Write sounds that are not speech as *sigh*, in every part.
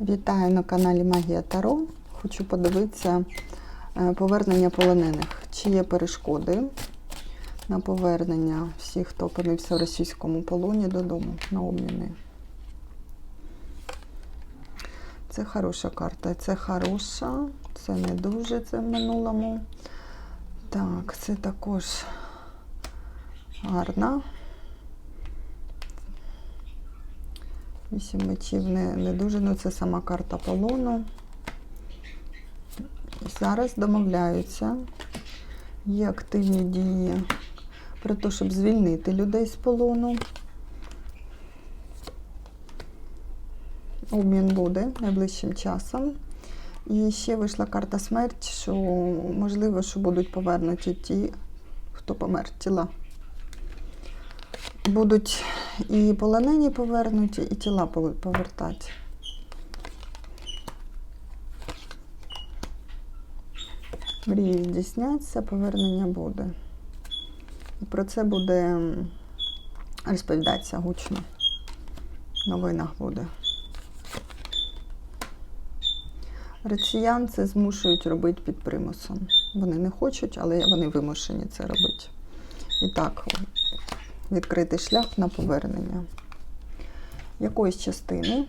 Вітаю на каналі Магія Таро. Хочу подивитися е, повернення полонених. Чи є перешкоди на повернення всіх, хто опинився в російському полоні додому на обміни. Це хороша карта. Це хороша, це не дуже це в минулому. Так, це також гарна. Вісім мечів не, не дуже, ну це сама карта полону. Зараз домовляються. Є активні дії про те, щоб звільнити людей з полону. Обмін буде найближчим часом. І ще вийшла карта смерть, що можливо, що будуть повернуті ті, хто помер тіла. Будуть і полонені повернуті, і тіла повертати. Мрії здійсняться, повернення буде. І про це буде розповідатися гучно. В новинах буде. Росіян це змушують робити під примусом. Вони не хочуть, але вони вимушені це робити. І так, відкритий шлях на повернення якоїсь частини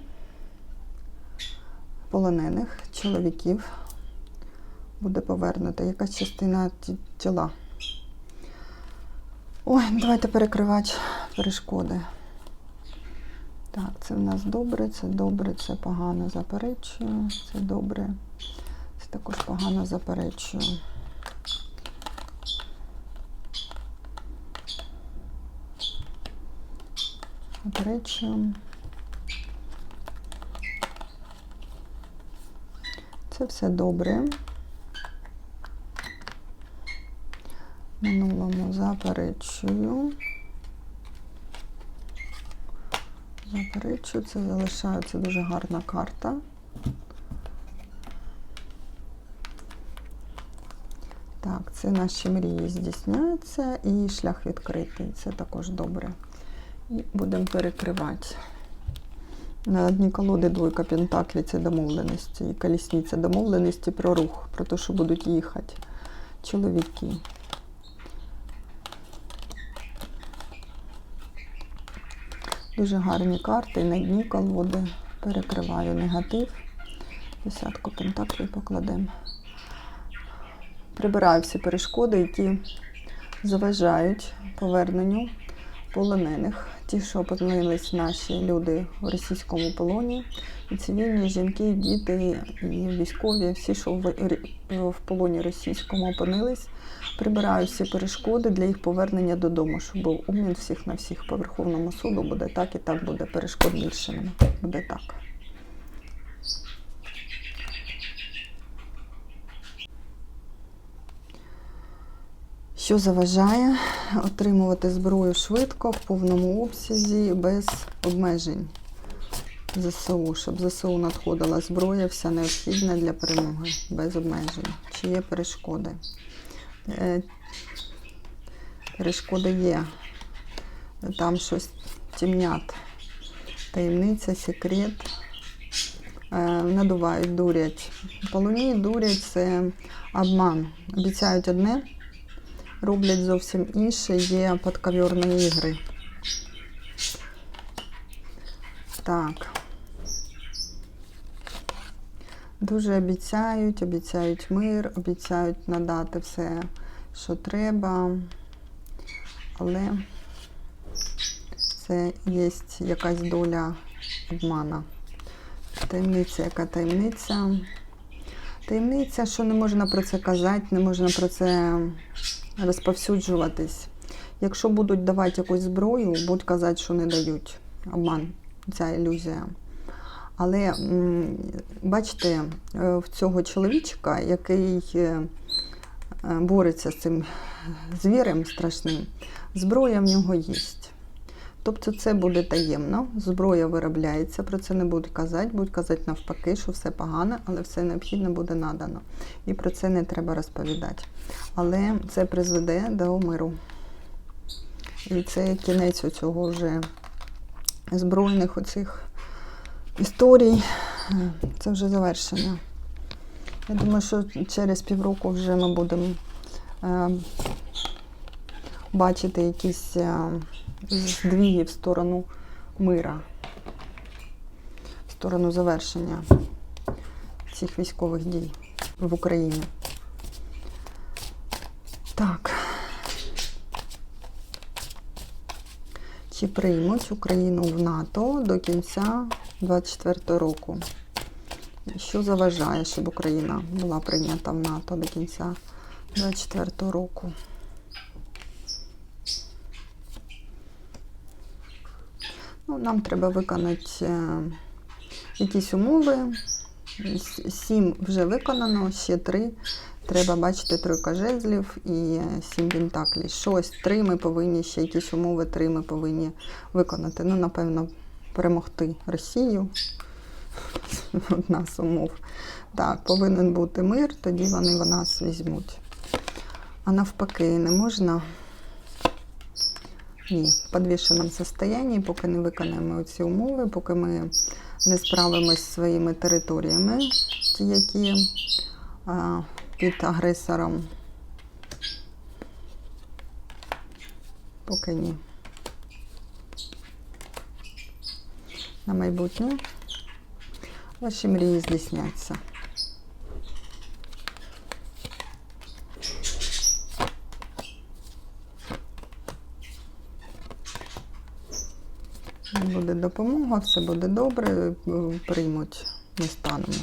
полонених чоловіків буде повернута. Якась частина тіла. Ой, давайте перекривати перешкоди. Так, це в нас добре, це добре, це погано заперечую, це добре, це також погано заперечую. Заперечую. Це все добре. Минулому заперечую. Заперечую, це залишається дуже гарна карта. Так, це наші мрії здійсняються і шлях відкритий. Це також добре. І будемо перекривати. На одній колоди двойка пентаклі це домовленості. І колісниця домовленості про рух, про те, що будуть їхати чоловіки. Дуже гарні карти. На дні колоди перекриваю негатив. Десятку пентаклів покладемо. Прибираю всі перешкоди, які заважають поверненню полонених. Ті, що опинились наші люди в російському полоні, і цивільні жінки, і діти, і військові, всі, що в, полоні російському опинились, прибираю всі перешкоди для їх повернення додому, щоб був обмін всіх на всіх по Верховному суду буде так і так буде. Перешкод більше. Буде так. Що заважає отримувати зброю швидко, в повному обсязі, без обмежень ЗСУ, щоб ЗСУ надходила зброя, вся необхідна для перемоги, без обмежень. Чи є перешкоди? Е, Перешкоди є. Там щось тімнят. Таємниця, секрет. Е, Надувають, дурять. Полоні дурять це обман. Обіцяють одне роблять зовсім інше, є подковірні ігри. Так. Дуже обіцяють, обіцяють мир, обіцяють надати все, що треба, але це є якась доля обмана. Таємниця, яка таємниця? Таємниця, що не можна про це казати, не можна про це розповсюджуватись. Якщо будуть давати якусь зброю, будуть казати, що не дають. Обман, ця ілюзія. Але бачите, е, в цього чоловічка, який е, бореться з цим звірем страшним, зброя в нього є. Тобто це буде таємно, зброя виробляється, про це не будуть казати, будуть казати навпаки, що все погано, але все необхідне буде надано. І про це не треба розповідати. Але це призведе до миру. І це кінець цього вже збройних оцих історій, Це вже завершення. Я думаю, що через півроку вже ми будемо е, бачити якісь е, здвіги в сторону мира, в сторону завершення цих військових дій в Україні. Так. Чи приймуть Україну в НАТО до кінця 2024 року? Що заважає, щоб Україна була прийнята в НАТО до кінця 2024 року? Нам треба виконати е, якісь умови. Сім вже виконано, ще три. Треба бачити тройка жезлів і е, сім пентаклів. Щось три ми повинні, ще якісь умови три ми повинні виконати. Ну, напевно, перемогти Росію. *laughs* Одна з умов. Так, повинен бути мир, тоді вони в нас візьмуть. А навпаки, не можна. Ні, в підвішеному состоянні, поки не виконаємо ці умови, поки ми не справимося зі своїми територіями, ті, які а, під агресором. Поки ні. На майбутнє ваші мрії здійсняться. Буде допомога, все буде добре. Приймуть, ми станемо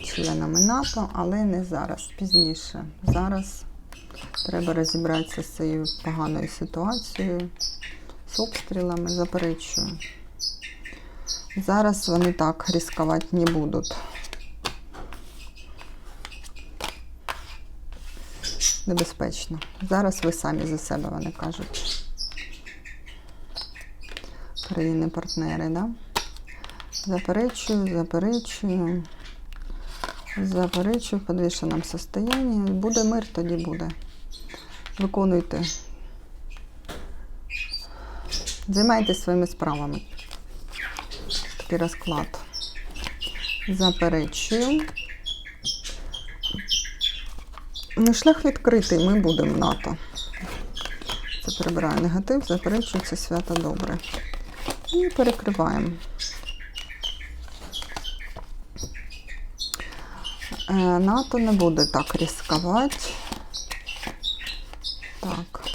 членами НАТО, але не зараз, пізніше. Зараз треба розібратися з цією поганою ситуацією, з обстрілами, заперечую. Зараз вони так ризикувати не будуть. Небезпечно. Зараз ви самі за себе вони кажуть. Країни-партнери, да? Заперечую, заперечую. Заперечую в підвішеному состоянні. Буде мир, тоді буде. Виконуйте. Займайтесь своїми справами. Такий розклад. Заперечую. Ну, шлях відкритий, ми будемо НАТО. Це прибираю негатив, заперечую, це свято добре. І перекриваємо. Е, НАТО не буде так ризикувати. Так.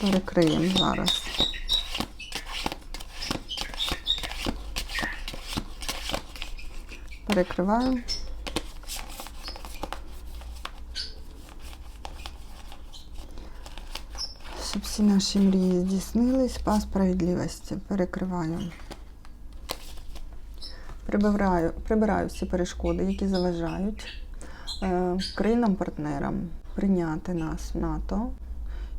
Перекриємо зараз. Перекриваю. Щоб всі наші мрії здійснились по справедливості. Перекриваю. Прибираю, прибираю всі перешкоди, які заважають е, країнам-партнерам прийняти нас в НАТО,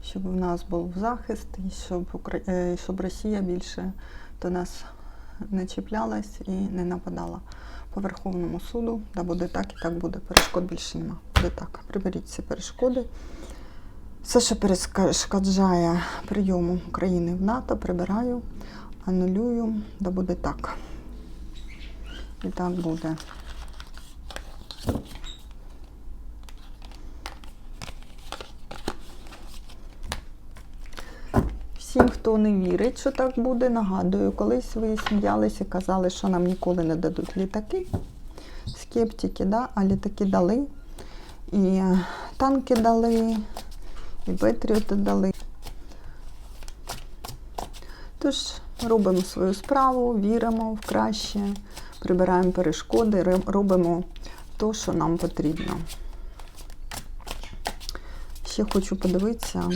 щоб у нас був захист, і щоб, Укра- е, щоб Росія більше до нас не чіплялась і не нападала. По Верховному суду, да буде так і так буде. Перешкод більше нема. Буде так. Приберіть ці перешкоди. Все, що перешкоджає прийому України в НАТО, прибираю, анулюю, да буде так. І так буде. Всім, хто не вірить, що так буде, нагадую, колись ви сміялися і казали, що нам ніколи не дадуть літаки. Скептики, да? а літаки дали. І танки дали, і Петріоти дали. Тож робимо свою справу, віримо в краще, прибираємо перешкоди, робимо те, що нам потрібно. Ще хочу подивитися,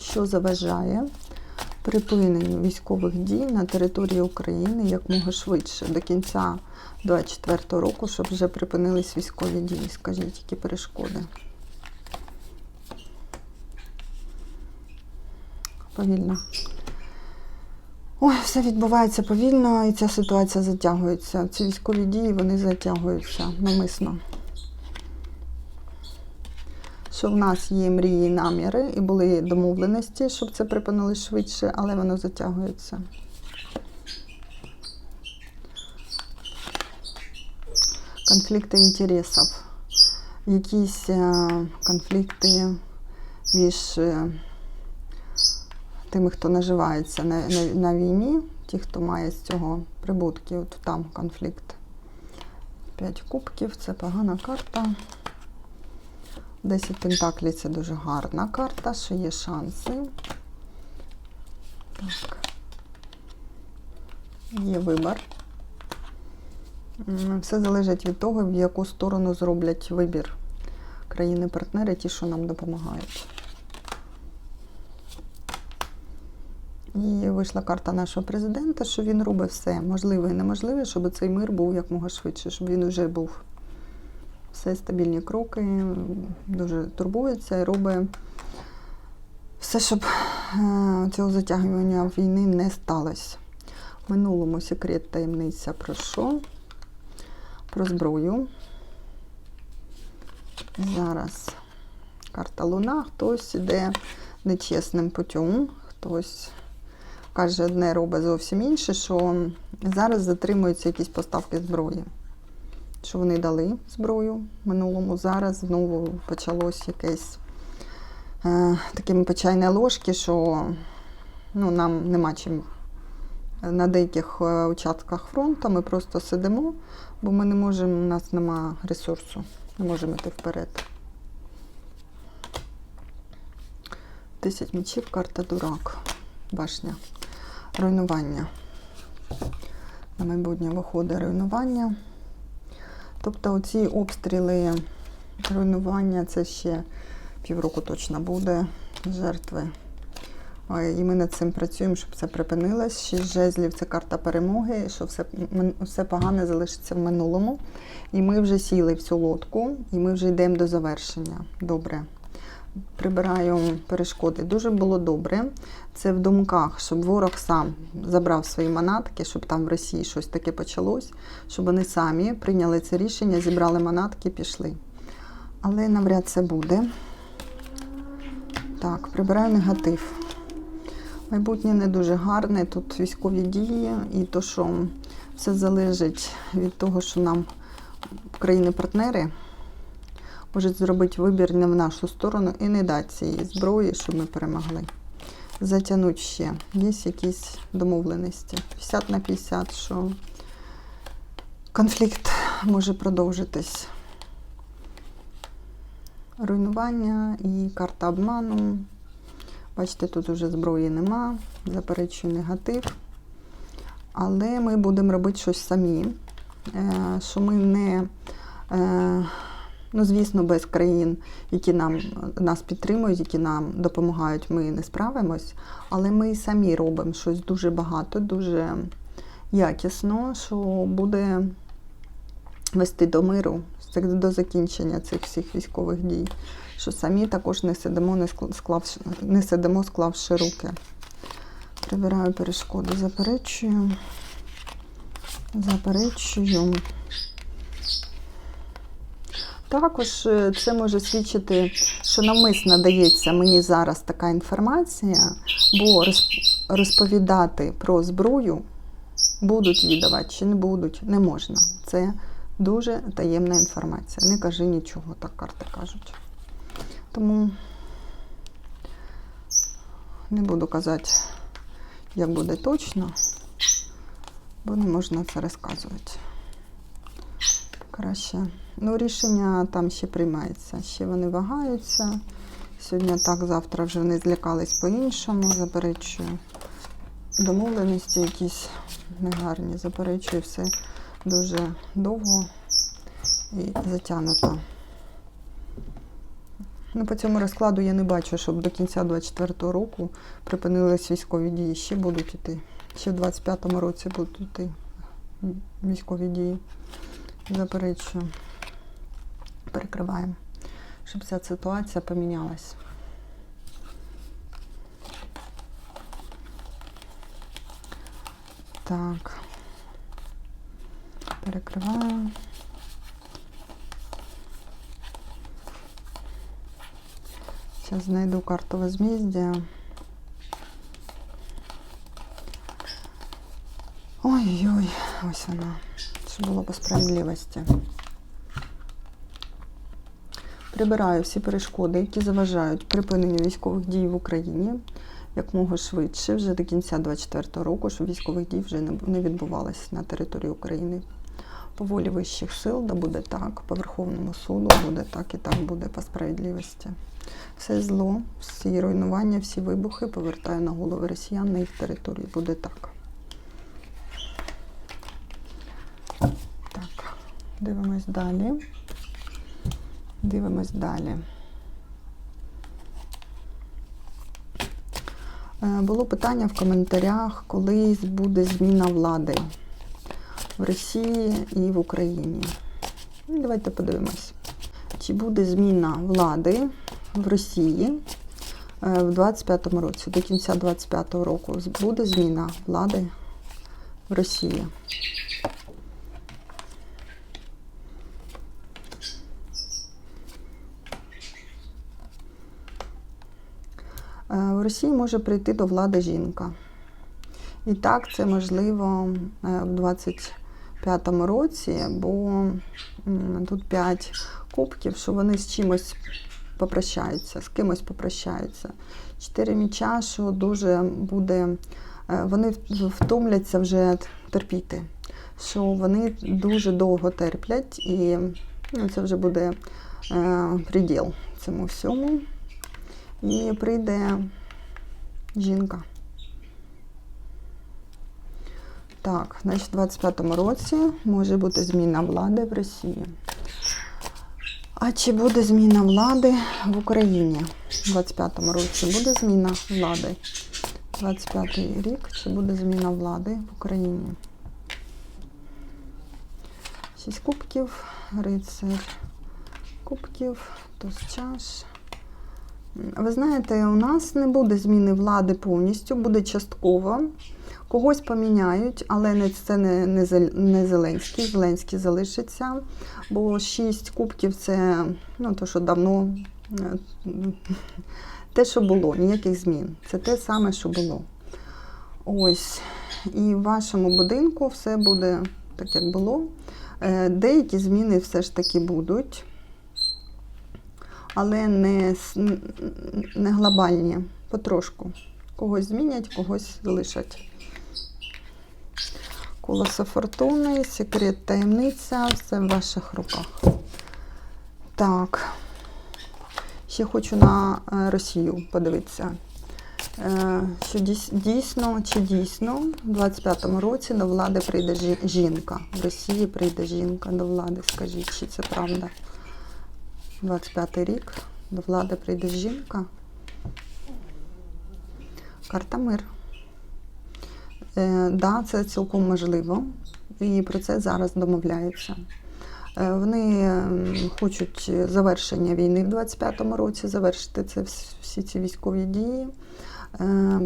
що заважає припиненню військових дій на території України якмога швидше, до кінця 2024 року, щоб вже припинились військові дії. Скажіть, які перешкоди. Повільно. Ой, все відбувається повільно, і ця ситуація затягується. Ці військові дії вони затягуються навмисно. Що в нас є мрії і наміри, і були домовленості, щоб це припинили швидше, але воно затягується. конфлікти інтересів, якісь е, конфлікти між е, тими, хто наживається на, на, на війні, ті, хто має з цього прибутки, от там конфлікт. П'ять кубків це погана карта. 10 пентаклів це дуже гарна карта, що є шанси. Так. Є вибір. Все залежить від того, в яку сторону зроблять вибір країни-партнери, ті, що нам допомагають. І вийшла карта нашого президента, що він робить все можливе і неможливе, щоб цей мир був якмога швидше, щоб він вже був. Все стабільні кроки, дуже турбується і робить все, щоб е, цього затягування війни не сталося. В минулому секрет таємниця про що? Про зброю. Зараз карта Луна, хтось іде нечесним путем, хтось каже одне, робить зовсім інше, що зараз затримуються якісь поставки зброї. Що вони дали зброю минулому, зараз знову почалось якесь е, такі почайні ложки, що ну, нам нема чим на деяких е, участках фронту ми просто сидимо, бо ми не можемо, у нас нема ресурсу, не можемо йти вперед. Десять мечів, карта дурак, башня, руйнування. На майбутнє виходить руйнування. Тобто оці обстріли, руйнування це ще півроку точно буде жертви. І ми над цим працюємо, щоб це припинилось. Шість жезлів це карта перемоги, що все, все погане залишиться в минулому. І ми вже сіли в цю лодку, і ми вже йдемо до завершення. Добре. Прибираю перешкоди. Дуже було добре. Це в думках, щоб ворог сам забрав свої манатки, щоб там в Росії щось таке почалось, щоб вони самі прийняли це рішення, зібрали манатки, і пішли. Але навряд це буде. Так, прибираю негатив. Майбутнє не дуже гарне. Тут військові дії, і то, що все залежить від того, що нам країни-партнери можуть зробити вибір не в нашу сторону і не дати цієї зброї, щоб ми перемогли. Затягнуть ще. Є якісь домовленості. 50 на 50, що конфлікт може продовжитись. Руйнування і карта обману. Бачите, тут вже зброї нема, заперечую негатив. Але ми будемо робити щось самі, е, що ми не, е, ну, звісно, без країн, які нам, нас підтримують, які нам допомагають, ми не справимось. Але ми і самі робимо щось дуже багато, дуже якісно, що буде вести до миру, до закінчення цих всіх військових дій що самі також не сидимо, не, склавши, не сидимо, склавши руки. Прибираю перешкоди, заперечую, заперечую. Також е, це може свідчити, що навмисно дається мені зараз така інформація, бо розповідати про зброю будуть віддавати чи не будуть, не можна. Це дуже таємна інформація. Не кажи нічого, так карти кажуть. Тому не буду казати, як буде точно, бо не можна це розказувати. Краще. Ну, рішення там ще приймається. Ще вони вагаються. Сьогодні так, завтра вже вони злякались по-іншому, заперечую. Домовленості якісь негарні, заперечую все дуже довго і затягнуто. Ну, по цьому розкладу я не бачу, щоб до кінця 24-го року припинились військові дії. Ще будуть йти. Ще в 25-му році будуть йти військові дії. Заперечую. Перекриваємо, щоб ця ситуація помінялась. Так. Перекриваємо. Зараз знайду карту возмездия. Ой-ой, ось вона. Це було по справедливості. прибираю всі перешкоди, які заважають припиненню військових дій в Україні якмога швидше, вже до кінця 2024 року, щоб військових дій вже не, відбувалося на території України. По волі вищих сил, да буде так, по Верховному суду буде так і так буде по справедливості. Все зло, всі руйнування, всі вибухи повертаю на голови росіян на їх території. Буде так. Так, дивимось далі. Дивимось далі. Е, Було питання в коментарях, коли буде зміна влади в Росії і в Україні. Ну, Давайте подивимось. Чи буде зміна влади в Росії е, в 25-му році, до кінця 25-го року буде зміна влади в Росії? Е, В Росії може прийти до влади жінка. І так, це можливо е, в 25-му році, бо тут 5 кубків, що вони з чимось попрощаються, з кимось попрощаються. Чотири міча, що дуже буде, е, вони втомляться вже терпіти, що вони дуже довго терплять, і ну, це вже буде е, приділ цьому всьому. І прийде жінка. Так, значить, в 25-му році може бути зміна влади в Росії. А чи буде зміна влади в Україні? У 25-му році буде зміна влади? 25-й рік, чи буде зміна влади в Україні? Шість кубків, рицар кубків, туз чаш. Ви знаєте, у нас не буде зміни влади повністю, буде частково. Когось поміняють, але це не, не, не Зеленський. Зеленський залишиться. Бо шість кубків це ну, то, що давно е, те, що було, ніяких змін. Це те саме, що було. Ось. І в вашому будинку все буде так, як було. Е, Деякі зміни все ж таки будуть але не, не глобальні, потрошку. Когось змінять, когось залишать. Колесо фортуни, секрет таємниця, все в ваших руках. Так. Ще хочу на е, Росію подивитися. Е, Що дійсно чи дійсно в 25-му році до влади прийде жінка. В Росії прийде жінка до влади. Скажіть, чи це правда? 25 рік до влади прийде жінка. Карта мир. Е, да, це цілком можливо. І про це зараз домовляються. Е, вони хочуть завершення війни в 25-му році, завершити це всі ці військові дії. Е,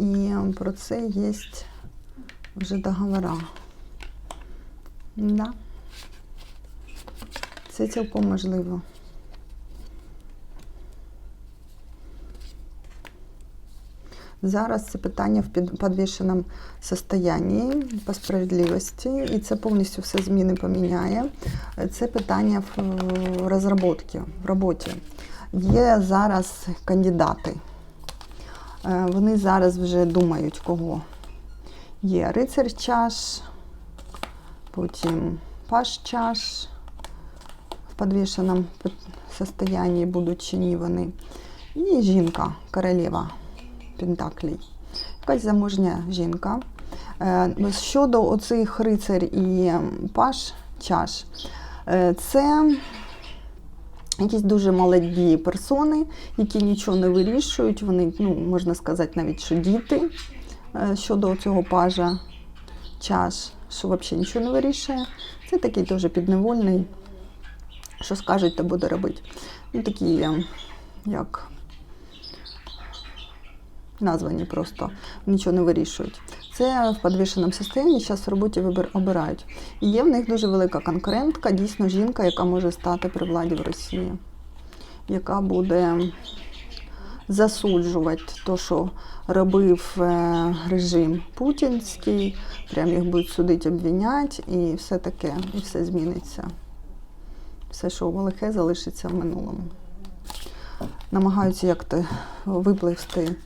і про це є вже договора. Да. Це цілком можливо. Зараз це питання в підвішеному состоянні по справедливості, і це повністю все зміни поміняє. Це питання в розробці, в роботі. Є зараз кандидати. Е, Вони зараз вже думають, кого. Є рицар чаш, потім паш чаш в підвішеному состоянні будуть чи ні вони. І жінка, королева Пентаклей. Якась заможня жінка. Е, ну, Щодо оцих рицар і паш чаш, е, це якісь дуже молоді персони, які нічого не вирішують. Вони, ну, можна сказати, навіть що діти е, щодо цього пажа чаш, що взагалі нічого не вирішує. Це такий теж підневольний, що скажуть, то буде робити. Ну, такі, е, як названі просто, нічого не вирішують. Це в підвішеному стані, зараз в роботі вибір обирають. І є в них дуже велика конкурентка, дійсно жінка, яка може стати при владі в Росії, яка буде засуджувати те, що робив е, режим путінський, прям їх будуть судити, обвиняти, і все таке, і все зміниться. Все, що лихе, залишиться в минулому. Намагаються як-то випливти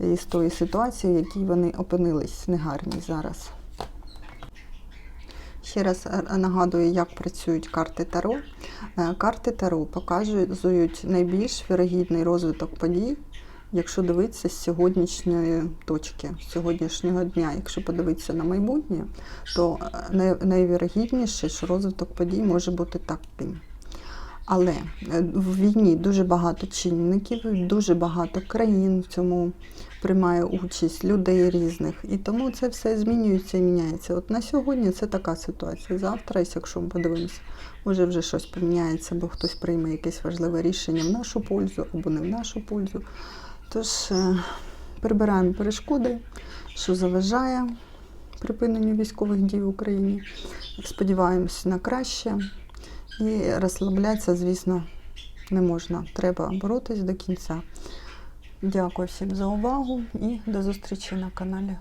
із тої ситуації, в якій вони опинились негарні зараз. Ще раз е, нагадую, як працюють карти Таро. Е, Карти Таро показують найбільш вірогідний розвиток подій, якщо дивитися з сьогоднішньої точки, з сьогоднішнього дня. Якщо подивитися на майбутнє, то е, найвірогідніше, що розвиток подій може бути таким. Але е, в війні дуже багато чинників, дуже багато країн в цьому приймає участь, людей різних. І тому це все змінюється і міняється. От на сьогодні це така ситуація. Завтра, якщо ми подивимося, може вже щось поміняється, бо хтось прийме якесь важливе рішення в нашу пользу або не в нашу пользу. Тож е, прибираємо перешкоди, що заважає припиненню військових дій в Україні. Сподіваємось на краще. І розслаблятися, звісно, не можна. Треба боротись до кінця. Дякую всім за увагу і до зустрічі на каналі.